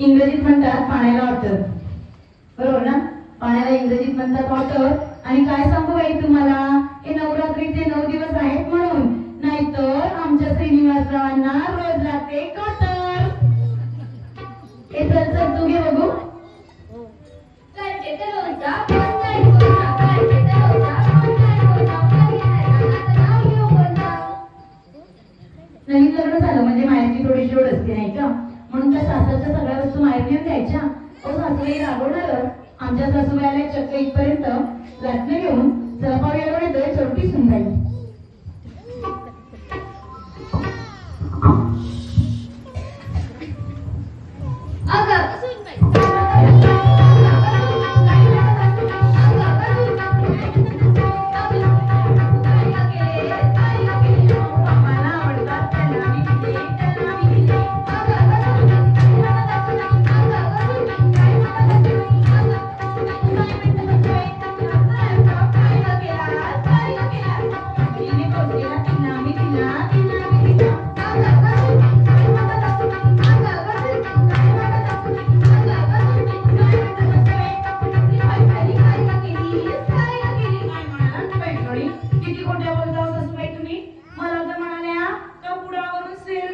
इंग्रजीत म्हणतात पाण्याला वॉटर बरोबर ना? पाण्याला इंग्रजीत म्हणतात वॉटर आणि काय सांगू बाई तुम्हाला? हे नवरात्रीचे नऊ दिवस आहेत म्हणून. नाहीतर आमच्या श्रीनिवासरावांना रोज लागते कटर. हे चल चल तू घे बघू. नवीन अहो राबवणार आमच्या सासूबाईला चक्क इथपर्यंत लाटणं घेऊन सहभागी येऊन शेवटी सुंदाई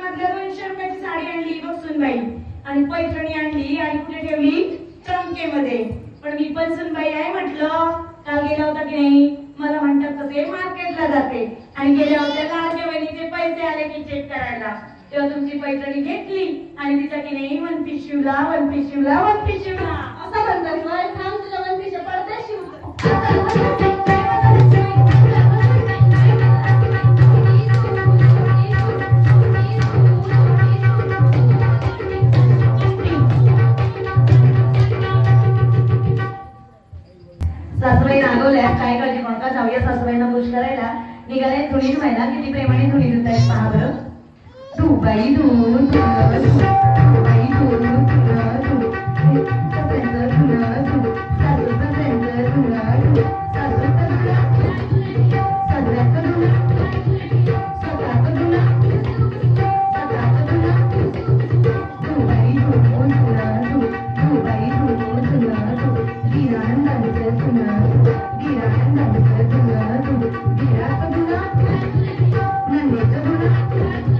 मधल्या दोनशे रुपयाची साडी आणली बसून बाई आणि पैठणी आणली आणि कुठे ठेवली? ट्रंकेमध्ये पण मी पण सुनबाई आहे म्हटलं काल गेला होता की नाही? मला म्हणतात तसे मार्केटला जाते. आणि गेल्या होत्या लाडक्या बहिणीचे पैसे आले की चेक करायला. तेव्हा तुमची पैठणी घेतली आणि तिचा की नाही वन पीस शिवला वन पीस शिवला वन पीस शिवला. असं म्हणतात सासूबाई नागवल्या काय काळजी म्हणता जाऊया सासूबाईंना खुश करायला निघाले धुणी धुवायला किती प्रेमाने धुणी धुतायत पहा बरं. धू बाई Thank you.